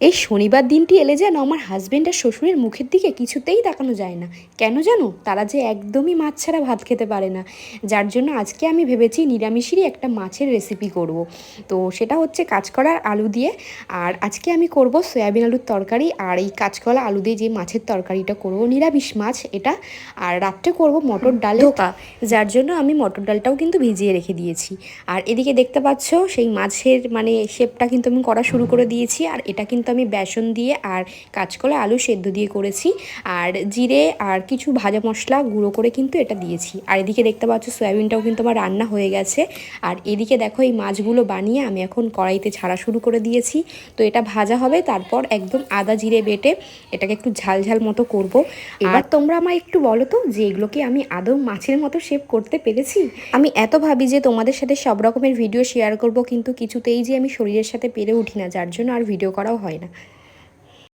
এই শনিবার দিনটি এলে যেন আমার হাজব্যান্ড আর শ্বশুরের মুখের দিকে কিছুতেই তাকানো যায় না। কেন জানো? তারা যে একদমই মাছ ছাড়া ভাত খেতে পারে না। যার জন্য আজকে আমি ভেবেছি নিরামিষেরই একটা মাছের রেসিপি করব। তো সেটা হচ্ছে কাঁচকলার আলু দিয়ে। আর আজকে আমি করব সয়াবিন আলুর তরকারি। আর এই কাঁচকলা আলু দিয়ে যে মাছের তরকারিটা করব নিরামিষ মাছ এটা। আর রাত্রে করব মটর ডাল। ধোকা। যার জন্য আমি মটর ডালটাও কিন্তু ভিজিয়ে রেখে দিয়েছি। আর এদিকে দেখতে পাচ্ছ সেই মাছের মানে শেপটা কিন্তু আমি করা শুরু করে দিয়েছি। আর এটা কিন্তু আমি বেসন দিয়ে আর কাঁচকলা আলু সেদ্ধ দিয়ে করেছি। আর জিরে আর কিছু ভাজা মশলা গুঁড়ো করে কিন্তু এটা দিয়েছি। আর এদিকে দেখতে পাচ্ছ সয়াবিনটাও কিন্তু আমার রান্না হয়ে গেছে। আর এদিকে দেখো এই মাছগুলো বানিয়ে আমি এখন কড়াইতে ছাড়া শুরু করে দিয়েছি। তো এটা ভাজা হবে তারপর একদম আদা জিরে বেটে এটাকে একটু ঝাল ঝাল মতো করব। এবার তোমরা আমায় একটু বলো তো যে এগুলোকে আমি আদৌ মাছের মতো শেপ করতে পেরেছি? আমি এত ভাবি যে তোমাদের সাথে সব রকমের ভিডিও শেয়ার করব কিন্তু কিছুতেই যে আমি শরীরের সাথে পেরে উঠি না যার জন্য আর ভিডিও করাও হয় না